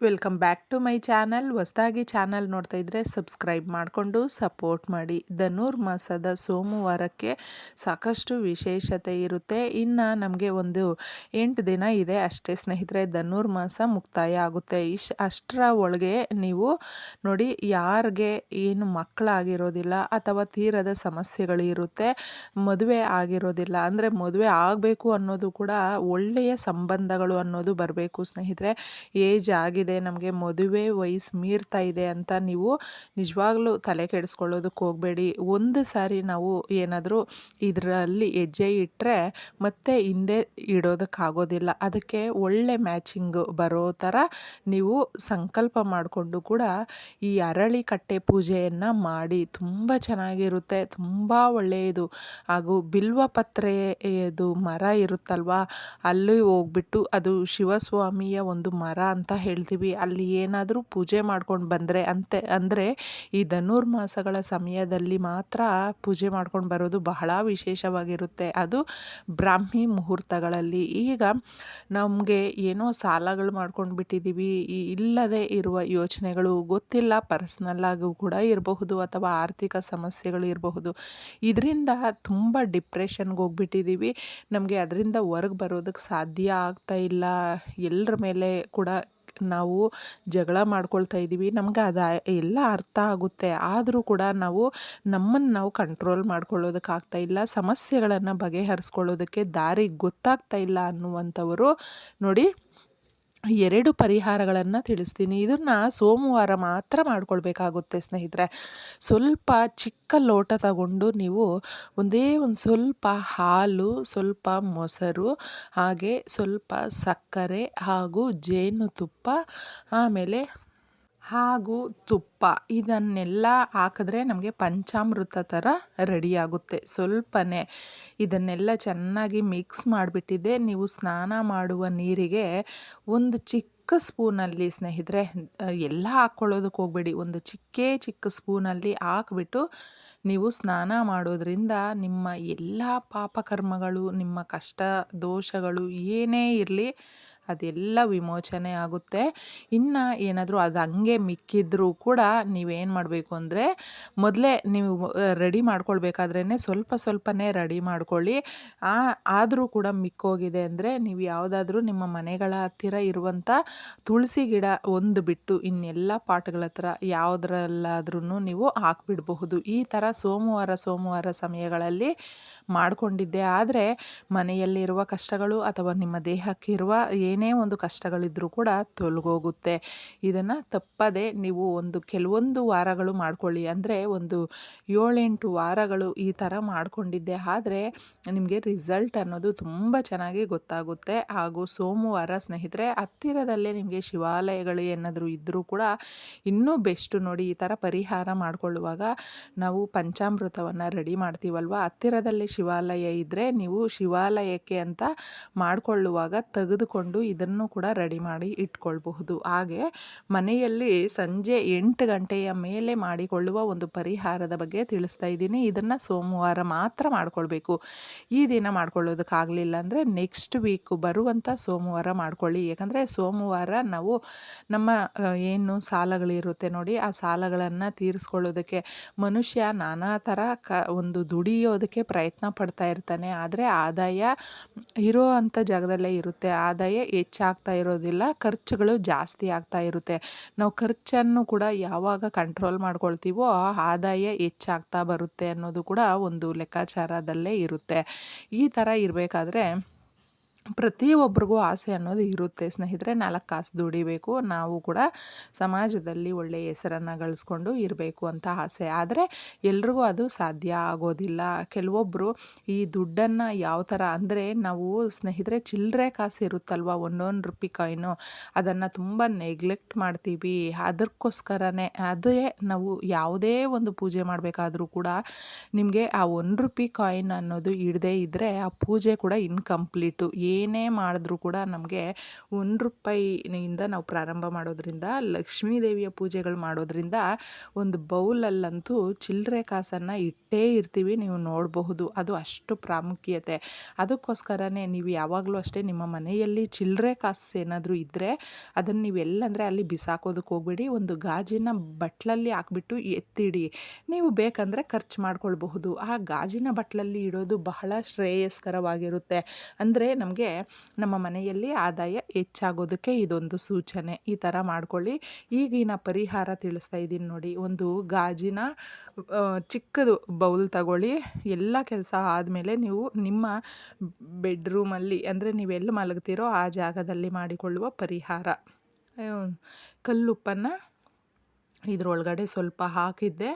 Welcome back to my channel. ಹೊಸದಾಗಿ channel ನೋಡ್ತಾ ಇದ್ದರೆ ಸಬ್ಸ್ಕ್ರೈಬ್ ಮಾಡಿಕೊಂಡು ಸಪೋರ್ಟ್ ಮಾಡಿ. ಧನುರ್ಮಾಸದ ಸೋಮವಾರಕ್ಕೆ ಸಾಕಷ್ಟು ವಿಶೇಷತೆ ಇರುತ್ತೆ. ಇನ್ನು ನಮಗೆ ಒಂದು ಎಂಟು ದಿನ ಇದೆ. ಅಷ್ಟೇ ಸ್ನೇಹಿತರೆ ಧನುರ್ಮಾಸ ಮುಕ್ತಾಯ ಆಗುತ್ತೆ. ಇಶ್ ಅಷ್ಟರ ಒಳಗೆ ನೀವು ನೋಡಿ ಯಾರಿಗೆ ಏನು ಮಕ್ಕಳಾಗಿರೋದಿಲ್ಲ ಅಥವಾ ತೀರದ ಸಮಸ್ಯೆಗಳು ಇರುತ್ತೆ, ಮದುವೆ ಆಗಿರೋದಿಲ್ಲ, ಅಂದರೆ ಮದುವೆ ಆಗಬೇಕು ಅನ್ನೋದು ಕೂಡ ಒಳ್ಳೆಯ ಸಂಬಂಧಗಳು ಅನ್ನೋದು ಬರಬೇಕು ಸ್ನೇಹಿತರೆ. ಏಜ್ ಆಗಿದೆ ಇದೆ, ನಮಗೆ ಮದುವೆ ವಯಸ್ಸು ಮೀರ್ತಾ ಇದೆ ಅಂತ ನೀವು ನಿಜವಾಗ್ಲೂ ತಲೆ ಕೆಡಿಸ್ಕೊಳ್ಳೋದಕ್ಕೆ ಹೋಗಬೇಡಿ. ಒಂದು ಸಾರಿ ನಾವು ಏನಾದರೂ ಇದರಲ್ಲಿ ಹೆಜ್ಜೆ ಇಟ್ಟರೆ ಮತ್ತೆ ಹಿಂದೆ ಇಡೋದಕ್ಕಾಗೋದಿಲ್ಲ ಅದಕ್ಕೆ ಒಳ್ಳೆ ಮ್ಯಾಚಿಂಗ್ ಬರೋ ಥರ ನೀವು ಸಂಕಲ್ಪ ಮಾಡಿಕೊಂಡು ಕೂಡ ಈ ಅರಳಿ ಕಟ್ಟೆ ಪೂಜೆಯನ್ನು ಮಾಡಿ. ತುಂಬ ಚೆನ್ನಾಗಿರುತ್ತೆ, ತುಂಬ ಒಳ್ಳೆಯದು. ಹಾಗೂ ಬಿಲ್ವ ಪತ್ರೆಯದು ಮರ ಇರುತ್ತಲ್ವಾ, ಅಲ್ಲಿ ಹೋಗ್ಬಿಟ್ಟು ಅದು ಶಿವಸ್ವಾಮಿಯ ಒಂದು ಮರ ಅಂತ ಹೇಳ್ತೀವಿ. ಅಲ್ಲಿ ಏನಾದರೂ ಪೂಜೆ ಮಾಡ್ಕೊಂಡು ಬಂದರೆ ಅಂತೆ, ಅಂದರೆ ಈ ಧನುರ್ಮಾಸಗಳ ಸಮಯದಲ್ಲಿ ಮಾತ್ರ ಪೂಜೆ ಮಾಡ್ಕೊಂಡು ಬರೋದು ಬಹಳ ವಿಶೇಷವಾಗಿರುತ್ತೆ. ಅದು ಬ್ರಾಹ್ಮಿ ಮುಹೂರ್ತಗಳಲ್ಲಿ. ಈಗ ನಮಗೆ ಏನೋ ಸಾಲಗಳು ಮಾಡ್ಕೊಂಡು ಬಿಟ್ಟಿದ್ದೀವಿ ಇಲ್ಲದೆ ಇರುವ ಯೋಚನೆಗಳು ಗೊತ್ತಿಲ್ಲ ಪರ್ಸ್ನಲ್ಲಾಗೂ ಕೂಡ ಇರಬಹುದು ಅಥವಾ ಆರ್ಥಿಕ ಸಮಸ್ಯೆಗಳು ಇರಬಹುದು. ಇದರಿಂದ ತುಂಬ ಡಿಪ್ರೆಷನ್ಗೆ ಹೋಗ್ಬಿಟ್ಟಿದ್ದೀವಿ ನಮಗೆ ಅದರಿಂದ ಹೊರಗೆ ಬರೋದಕ್ಕೆ ಸಾಧ್ಯ ಆಗ್ತಾ ಇಲ್ಲ. ಎಲ್ಲರ ಮೇಲೆ ಕೂಡ ನಾವು ಜಗಳ ಮಾಡ್ಕೊಳ್ತಾ ಇದ್ದೀವಿ, ನಮ್ಗೆ ಅದು ಎಲ್ಲ ಅರ್ಥ ಆಗುತ್ತೆ. ಆದರೂ ಕೂಡ ನಾವು ನಮ್ಮನ್ನು ನಾವು ಕಂಟ್ರೋಲ್ ಮಾಡ್ಕೊಳ್ಳೋದಕ್ಕಾಗ್ತಾ ಇಲ್ಲ, ಸಮಸ್ಯೆಗಳನ್ನು ಬಗೆಹರಿಸ್ಕೊಳ್ಳೋದಕ್ಕೆ ದಾರಿ ಗೊತ್ತಾಗ್ತಾ ಇಲ್ಲ ಅನ್ನುವಂಥವರು ನೋಡಿ ಎರಡು ಪರಿಹಾರಗಳನ್ನು ತಿಳಿಸ್ತೀನಿ. ಇದನ್ನು ಸೋಮವಾರ ಮಾತ್ರ ಮಾಡ್ಕೊಳ್ಬೇಕಾಗುತ್ತೆ ಸ್ನೇಹಿತರೆ. ಸ್ವಲ್ಪ ಚಿಕ್ಕ ಲೋಟ ತಗೊಂಡು ನೀವು ಒಂದೇ ಒಂದು ಸ್ವಲ್ಪ ಹಾಲು, ಸ್ವಲ್ಪ ಮೊಸರು, ಹಾಗೆ ಸ್ವಲ್ಪ ಸಕ್ಕರೆ ಹಾಗೂ ಜೇನುತುಪ್ಪ ಆಮೇಲೆ ಹಾಗೂ ತುಪ್ಪ, ಇದನ್ನೆಲ್ಲ ಹಾಕಿದ್ರೆ ನಮಗೆ ಪಂಚಾಮೃತ ಥರ ರೆಡಿಯಾಗುತ್ತೆ ಸ್ವಲ್ಪನೇ ಇದನ್ನೆಲ್ಲ ಚೆನ್ನಾಗಿ ಮಿಕ್ಸ್ ಮಾಡಿಬಿಟ್ಟಿದ್ದೆ. ನೀವು ಸ್ನಾನ ಮಾಡುವ ನೀರಿಗೆ ಒಂದು ಚಿಕ್ಕ ಸ್ಪೂನಲ್ಲಿ ಸ್ನೇಹಿತರೆ, ಎಲ್ಲ ಹಾಕ್ಕೊಳ್ಳೋದಕ್ಕೆ ಹೋಗಬೇಡಿ. ಒಂದು ಚಿಕ್ಕೇ ಚಿಕ್ಕ ಸ್ಪೂನಲ್ಲಿ ಹಾಕ್ಬಿಟ್ಟು ನೀವು ಸ್ನಾನ ಮಾಡೋದ್ರಿಂದ ನಿಮ್ಮ ಎಲ್ಲ ಪಾಪಕರ್ಮಗಳು, ನಿಮ್ಮ ಕಷ್ಟ ದೋಷಗಳು ಏನೇ ಇರಲಿ ಅದೆಲ್ಲ ವಿಮೋಚನೆ ಆಗುತ್ತೆ. ಇನ್ನು ಏನಾದರೂ ಅದು ಹಂಗೆ ಮಿಕ್ಕಿದ್ರೂ ಕೂಡ ನೀವೇನು ಮಾಡಬೇಕು ಅಂದರೆ, ಮೊದಲೇ ನೀವು ರೆಡಿ ಮಾಡ್ಕೊಳ್ಬೇಕಾದ್ರೇ ಸ್ವಲ್ಪ ಸ್ವಲ್ಪನೇ ರೆಡಿ ಮಾಡ್ಕೊಳ್ಳಿ. ಆದರೂ ಕೂಡ ಮಿಕ್ಕೋಗಿದೆ ಅಂದರೆ ನೀವು ಯಾವುದಾದ್ರೂ ನಿಮ್ಮ ಮನೆಗಳ ಹತ್ತಿರ ಇರುವಂಥ ತುಳಸಿ ಗಿಡ ಒಂದು ಬಿಟ್ಟು ಇನ್ನೆಲ್ಲ ಪಾಟ್ಗಳ ಹತ್ರ ಯಾವುದ್ರಲ್ಲಾದ್ರೂ ನೀವು ಹಾಕ್ಬಿಡಬಹುದು. ಈ ಥರ ಸೋಮವಾರ ಸೋಮವಾರ ಸಮಯಗಳಲ್ಲಿ ಮಾಡಿಕೊಂಡಿದ್ದೆ. ಆದರೆ ಮನೆಯಲ್ಲಿರುವ ಕಷ್ಟಗಳು ಅಥವಾ ನಿಮ್ಮ ದೇಹಕ್ಕಿರುವ ಏನೇ ಒಂದು ಕಷ್ಟಗಳಿದ್ದರೂ ಕೂಡ ತೊಲಗೋಗುತ್ತೆ. ಇದನ್ನು ತಪ್ಪದೆ ನೀವು ಒಂದು ಕೆಲವೊಂದು ವಾರಗಳು ಮಾಡ್ಕೊಳ್ಳಿ. ಅಂದರೆ ಒಂದು ಏಳೆಂಟು ವಾರಗಳು ಈ ಥರ ಮಾಡಿಕೊಂಡಿದ್ದೆ. ಆದರೆ ನಿಮಗೆ ರಿಸಲ್ಟ್ ಅನ್ನೋದು ತುಂಬ ಚೆನ್ನಾಗಿ ಗೊತ್ತಾಗುತ್ತೆ. ಹಾಗೂ ಸೋಮವಾರ ಸ್ನೇಹಿತರೆ, ಹತ್ತಿರದಲ್ಲೇ ನಿಮಗೆ ಶಿವಾಲಯಗಳು ಏನಾದರೂ ಇದ್ದರೂ ಕೂಡ ಇನ್ನೂ ಬೆಸ್ಟು ನೋಡಿ ಈ ಥರ ಪರಿಹಾರ ಮಾಡಿಕೊಳ್ಳುವಾಗ ನಾವು ಪಂಚಾಮೃತವನ್ನು ರೆಡಿ ಮಾಡ್ತೀವಲ್ವ? ಹತ್ತಿರದಲ್ಲೇ ಶಿವಾಲಯ ಇದ್ದರೆ ನೀವು ಶಿವಾಲಯಕ್ಕೆ ಅಂತ ಮಾಡಿಕೊಳ್ಳುವಾಗ ತೆಗೆದುಕೊಂಡು ಇದನ್ನು ಕೂಡ ರೆಡಿ ಮಾಡಿ ಇಟ್ಕೊಳ್ಬಹುದು. ಹಾಗೆ ಮನೆಯಲ್ಲಿ ಸಂಜೆ ಎಂಟು ಗಂಟೆಯ ಮೇಲೆ ಮಾಡಿಕೊಳ್ಳುವ ಒಂದು ಪರಿಹಾರದ ಬಗ್ಗೆ ತಿಳಿಸ್ತಾ ಇದ್ದೀನಿ. ಇದನ್ನು ಸೋಮವಾರ ಮಾತ್ರ ಮಾಡಿಕೊಳ್ಬೇಕು. ಈ ದಿನ ಮಾಡ್ಕೊಳ್ಳೋದಕ್ಕಾಗಲಿಲ್ಲ ಅಂದರೆ ನೆಕ್ಸ್ಟ್ ವೀಕ್ ಬರುವಂಥ ಸೋಮವಾರ ಮಾಡಿಕೊಳ್ಳಿ. ಯಾಕಂದರೆ ಸೋಮವಾರ ನಾವು ನಮ್ಮ ಏನು ಸಾಲಗಳಿರುತ್ತೆ ನೋಡಿ, ಆ ಸಾಲಗಳನ್ನು ತೀರಿಸ್ಕೊಳ್ಳೋದಕ್ಕೆ ಮನುಷ್ಯ ನಾನಾ ಥರ ಕ, ಒಂದು ದುಡಿಯೋದಕ್ಕೆ ಪ್ರಯತ್ನ ಪಡ್ತಾ ಇರ್ತಾನೆ. ಆದರೆ ಆದಾಯ ಇರೋ ಅಂಥ ಜಾಗದಲ್ಲೇ ಇರುತ್ತೆ. ಆದಾಯ ಹೆಚ್ಚಾಗ್ತಾ ಇರೋದಿಲ್ಲ, ಖರ್ಚುಗಳು ಜಾಸ್ತಿ ಆಗ್ತಾ ಇರುತ್ತೆ. ನಾವು ಖರ್ಚನ್ನು ಕೂಡ ಯಾವಾಗ ಕಂಟ್ರೋಲ್ ಮಾಡ್ಕೊಳ್ತೀವೋ ಆದಾಯ ಹೆಚ್ಚಾಗ್ತಾ ಬರುತ್ತೆ ಅನ್ನೋದು ಕೂಡ ಒಂದು ಲೆಕ್ಕಾಚಾರದಲ್ಲೇ ಇರುತ್ತೆ. ಈ ಥರ ಇರಬೇಕಾದ್ರೆ ಪ್ರತಿಯೊಬ್ಬರಿಗೂ ಆಸೆ ಅನ್ನೋದು ಇರುತ್ತೆ. ಸ್ನೇಹಿತರೆ, ನಾಲ್ಕು ಕಾಸು ದುಡಿಬೇಕು, ನಾವು ಕೂಡ ಸಮಾಜದಲ್ಲಿ ಒಳ್ಳೆಯ ಹೆಸರನ್ನು ಗಳಿಸ್ಕೊಂಡು ಇರಬೇಕು ಅಂತ ಆಸೆ. ಆದರೆ ಎಲ್ರಿಗೂ ಅದು ಸಾಧ್ಯ ಆಗೋದಿಲ್ಲ. ಕೆಲವೊಬ್ಬರು ಈ ದುಡ್ಡನ್ನು ಯಾವ ಥರ ಅಂದರೆ, ನಾವು ಸ್ನೇಹಿತರೆ ಚಿಲ್ಲರೆ ಕಾಸು ಇರುತ್ತಲ್ವ? ಒಂದೊಂದು ರೂಪಾಯಿ ಕಾಯಿನು ಅದನ್ನು ತುಂಬ ನೆಗ್ಲೆಕ್ಟ್ ಮಾಡ್ತೀವಿ. ಅದಕ್ಕೋಸ್ಕರನೇ ಅದೇ ನಾವು ಯಾವುದೇ ಒಂದು ಪೂಜೆ ಮಾಡಬೇಕಾದ್ರೂ ಕೂಡ ನಿಮಗೆ ಆ ಒಂದು ರೂಪಾಯಿ ಕಾಯಿನ್ ಅನ್ನೋದು ಇಡದೇ ಇದ್ದರೆ ಆ ಪೂಜೆ ಕೂಡ ಇನ್ಕಂಪ್ಲೀಟು ಏನೇ ಮಾಡಿದ್ರೂ ಕೂಡ ನಮಗೆ ಒಂದು ರೂಪಾಯಿನಿಂದ ನಾವು ಪ್ರಾರಂಭ ಮಾಡೋದ್ರಿಂದ, ಲಕ್ಷ್ಮೀ ದೇವಿಯ ಪೂಜೆಗಳು ಮಾಡೋದ್ರಿಂದ ಒಂದು ಬೌಲಲ್ಲಂತೂ ಚಿಲ್ಲರೆ ಕಾಸನ್ನು ಇಟ್ಟೇ ಇರ್ತೀವಿ ನೀವು ನೋಡಬಹುದು. ಅದು ಅಷ್ಟು ಪ್ರಾಮುಖ್ಯತೆ. ಅದಕ್ಕೋಸ್ಕರನೇ ನೀವು ಯಾವಾಗಲೂ ಅಷ್ಟೇ ನಿಮ್ಮ ಮನೆಯಲ್ಲಿ ಚಿಲ್ಲರೆ ಕಾಸು ಏನಾದರೂ ಇದ್ದರೆ ಅದನ್ನು ನೀವು ಎಲ್ಲಂದರೆ ಅಲ್ಲಿ ಬಿಸಾಕೋದಕ್ಕೆ ಹೋಗಬೇಡಿ, ಒಂದು ಗಾಜಿನ ಬಟ್ಲಲ್ಲಿ ಹಾಕ್ಬಿಟ್ಟು ಎತ್ತಿಡಿ. ನೀವು ಬೇಕಂದರೆ ಖರ್ಚು ಮಾಡ್ಕೊಳ್ಬಹುದು. ಆ ಗಾಜಿನ ಬಟ್ಲಲ್ಲಿ ಇಡೋದು ಬಹಳ ಶ್ರೇಯಸ್ಕರವಾಗಿರುತ್ತೆ. ಅಂದರೆ ನಮಗೆ ನಮ್ಮ ಮನೆಯಲ್ಲಿ ಆದಾಯ ಹೆಚ್ಚಾಗೋದಕ್ಕೆ ಇದೊಂದು ಸೂಚನೆ. ಈ ಥರ ಮಾಡ್ಕೊಳ್ಳಿ. ಈಗಿನ ಪರಿಹಾರ ತಿಳಿಸ್ತಾ ಇದ್ದೀನಿ ನೋಡಿ. ಒಂದು ಗಾಜಿನ ಚಿಕ್ಕದು ಬೌಲ್ ತಗೊಳ್ಳಿ. ಎಲ್ಲ ಕೆಲಸ ಆದಮೇಲೆ ನೀವು ನಿಮ್ಮ ಬೆಡ್ರೂಮಲ್ಲಿ ಅಂದರೆ ನೀವೆಲ್ಲಿ ಮಲಗ್ತೀರೋ ಆ ಜಾಗದಲ್ಲಿ ಮಾಡಿಕೊಳ್ಳುವ ಪರಿಹಾರ. ಕಲ್ಲುಪ್ಪನ್ನು ಇದ್ರೊಳಗಡೆ ಸ್ವಲ್ಪ ಹಾಕಿದ್ದೆ.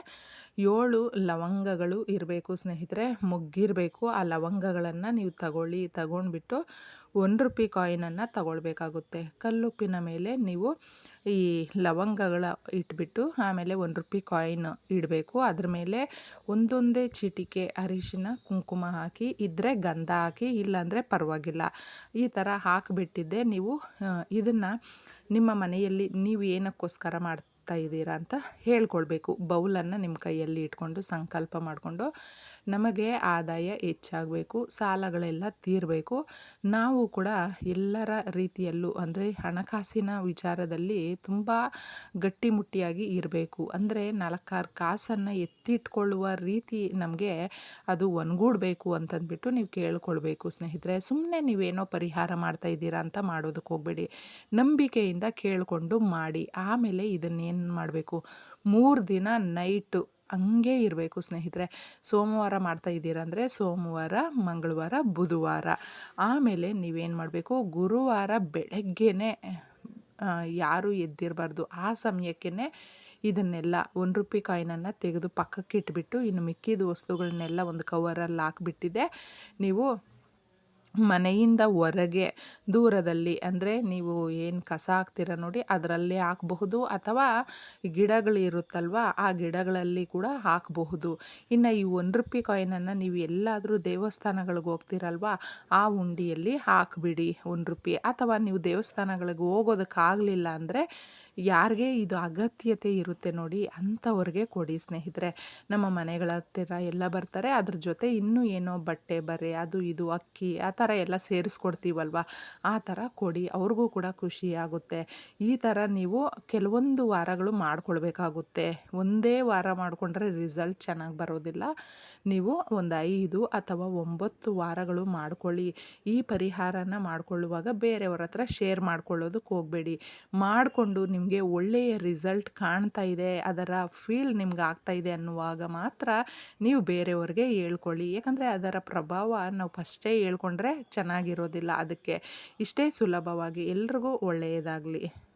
ಏಳು ಲವಂಗಗಳು ಇರಬೇಕು ಸ್ನೇಹಿತರೆ, ಮುಗ್ಗಿರಬೇಕು. ಆ ಲವಂಗಗಳನ್ನು ನೀವು ತಗೊಳ್ಳಿ, ತಗೊಂಡ್ಬಿಟ್ಟು ಒಂದು ರುಪಿ ಕಾಯಿನನ್ನು ತಗೊಳ್ಬೇಕಾಗುತ್ತೆ. ಕಲ್ಲುಪ್ಪಿನ ಮೇಲೆ ನೀವು ಈ ಲವಂಗಗಳ ಇಟ್ಬಿಟ್ಟು ಆಮೇಲೆ ಒಂದು ರುಪಿ ಕಾಯಿನ್ ಇಡಬೇಕು. ಅದ್ರ ಮೇಲೆ ಒಂದೊಂದೇ ಚಿಟಿಕೆ ಅರಿಶಿನ, ಕುಂಕುಮ ಹಾಕಿ ಇದ್ದರೆ ಗಂಧ ಹಾಕಿ, ಇಲ್ಲಾಂದರೆ ಪರವಾಗಿಲ್ಲ. ಈ ಥರ ಹಾಕಿಬಿಟ್ಟಿದ್ದೆ. ನೀವು ಇದನ್ನು ನಿಮ್ಮ ಮನೆಯಲ್ಲಿ ನೀವು ಏನಕ್ಕೋಸ್ಕರ ಮಾಡ್ತಾ ಇದ್ದೀರಾ ಅಂತ ಹೇಳ್ಕೊಳ್ಬೇಕು. ಬೌಲನ್ನು ನಿಮ್ಮ ಕೈಯಲ್ಲಿ ಇಟ್ಕೊಂಡು ಸಂಕಲ್ಪ ಮಾಡಿಕೊಂಡು ನಮಗೆ ಆದಾಯ ಹೆಚ್ಚಾಗಬೇಕು, ಸಾಲಗಳೆಲ್ಲ ತೀರಬೇಕು. ನಾವು ಕೂಡ ಎಲ್ಲರ ರೀತಿಯಲ್ಲೂ ಅಂದರೆ ಹಣಕಾಸಿನ ವಿಚಾರದಲ್ಲಿ ತುಂಬ ಗಟ್ಟಿಮುಟ್ಟಿಯಾಗಿ ಇರಬೇಕು. ಅಂದರೆ ನಾಲ್ಕಾರು ಕಾಸನ್ನು ಎತ್ತಿಟ್ಕೊಳ್ಳುವ ರೀತಿ ನಮಗೆ ಅದು ಒನ್ಗೂಡಬೇಕು ಅಂತಂದ್ಬಿಟ್ಟು ನೀವು ಕೇಳ್ಕೊಳ್ಬೇಕು ಸ್ನೇಹಿತರೆ. ಸುಮ್ಮನೆ ನೀವೇನೋ ಪರಿಹಾರ ಮಾಡ್ತಾ ಇದ್ದೀರಾ ಅಂತ ಮಾಡೋದಕ್ಕೆ ಹೋಗಬೇಡಿ. ನಂಬಿಕೆಯಿಂದ ಕೇಳಿಕೊಂಡು ಮಾಡಿ. ಆಮೇಲೆ ಇದನ್ನೇನು ಮಾಡಬೇಕು? ಮೂರು ದಿನ ನೈಟು ಹಂಗೆ ಇರಬೇಕು ಸ್ನೇಹಿತರೆ. ಸೋಮವಾರ ಮಾಡ್ತಾ ಇದ್ದೀರಂದರೆ ಸೋಮವಾರ, ಮಂಗಳವಾರ, ಬುಧವಾರ. ಆಮೇಲೆ ನೀವೇನು ಮಾಡಬೇಕು? ಗುರುವಾರ ಬೆಳಗ್ಗೆನೇ ಯಾರೂ ಯಾರು ಎದ್ದಿರಬಾರ್ದು ಆ ಸಮಯಕ್ಕೆ ಇದನ್ನೆಲ್ಲ ಒಂದು ರೂಪಾಯಿ ಕಾಯಿನನ್ನು ತೆಗೆದು ಪಕ್ಕಕ್ಕೆ ಇಟ್ಬಿಟ್ಟು ಇನ್ನು ಮಿಕ್ಕಿದ ವಸ್ತುಗಳನ್ನೆಲ್ಲ ಒಂದು ಕವರಲ್ಲಿ ಹಾಕ್ಬಿಟ್ಟಿದೆ. ನೀವು ಮನೆಯಿಂದ ಹೊರಗೆ ದೂರದಲ್ಲಿ ಅಂದರೆ ನೀವು ಏನು ಕಸ ಹಾಕ್ತೀರ ನೋಡಿ ಅದರಲ್ಲಿ ಹಾಕಬಹುದು ಅಥವಾ ಗಿಡಗಳಿರುತ್ತಲ್ವ ಆ ಗಿಡಗಳಲ್ಲಿ ಕೂಡ ಹಾಕಬಹುದು. ಇನ್ನು ಈ ಒಂದು ರೂಪಾಯಿ ಕಾಯಿನನ್ನು ನೀವು ಎಲ್ಲಾದರೂ ದೇವಸ್ಥಾನಗಳಿಗೆ ಹೋಗ್ತೀರಲ್ವ ಆ ಉಂಡಿಯಲ್ಲಿ ಹಾಕಿಬಿಡಿ ಒಂದು ರೂಪಾಯಿ ಅಥವಾ ನೀವು ದೇವಸ್ಥಾನಗಳಿಗೆ ಹೋಗೋದಕ್ಕಾಗಲಿಲ್ಲ ಅಂದರೆ ಯಾರಿಗೆ ಇದು ಅಗತ್ಯತೆ ಇರುತ್ತೆ ನೋಡಿ ಅಂಥವ್ರಿಗೆ ಕೊಡಿ ಸ್ನೇಹಿತರೆ. ನಮ್ಮ ಮನೆಗಳ ಹತ್ತಿರ ಎಲ್ಲ ಬರ್ತಾರೆ, ಅದ್ರ ಜೊತೆ ಇನ್ನೂ ಏನೋ ಬಟ್ಟೆ ಬರೆ, ಅದು ಇದು, ಅಕ್ಕಿ, ಆ ಥರ ಎಲ್ಲ ಸೇರಿಸ್ಕೊಡ್ತೀವಲ್ವ? ಆ ಥರ ಕೊಡಿ, ಅವ್ರಿಗೂ ಕೂಡ ಖುಷಿ ಆಗುತ್ತೆ. ಈ ಥರ ನೀವು ಕೆಲವೊಂದು ವಾರಗಳು ಮಾಡ್ಕೊಳ್ಬೇಕಾಗುತ್ತೆ. ಒಂದೇ ವಾರ ಮಾಡಿಕೊಂಡ್ರೆ ರಿಸಲ್ಟ್ ಚೆನ್ನಾಗಿ ಬರೋದಿಲ್ಲ. ನೀವು ಒಂದು ಐದು ಅಥವಾ ಒಂಬತ್ತು ವಾರಗಳು ಮಾಡ್ಕೊಳ್ಳಿ. ಈ ಪರಿಹಾರನ ಮಾಡಿಕೊಳ್ಳುವಾಗ ಬೇರೆಯವ್ರ ಹತ್ರ ಶೇರ್ ಮಾಡ್ಕೊಳ್ಳೋದಕ್ಕೆ ಹೋಗಬೇಡಿ. ಮಾಡಿಕೊಂಡು ನಿಮಗೆ ಒಳ್ಳೆಯ ರಿಸಲ್ಟ್ ಕಾಣ್ತಾ ಇದೆ, ಅದರ ಫೀಲ್ ನಿಮ್ಗೆ ಆಗ್ತಾ ಇದೆ ಅನ್ನುವಾಗ ಮಾತ್ರ ನೀವು ಬೇರೆಯವ್ರಿಗೆ ಹೇಳ್ಕೊಳ್ಳಿ. ಯಾಕಂದರೆ ಅದರ ಪ್ರಭಾವ ನಾವು ಫಸ್ಟೇ ಹೇಳ್ಕೊಂಡ್ರೆ ಚೆನ್ನಾಗಿರೋದಿಲ್ಲ. ಅದಕ್ಕೆ ಇಷ್ಟೇ ಸುಲಭವಾಗಿ ಎಲ್ರಿಗೂ ಒಳ್ಳೆಯದಾಗಲಿ.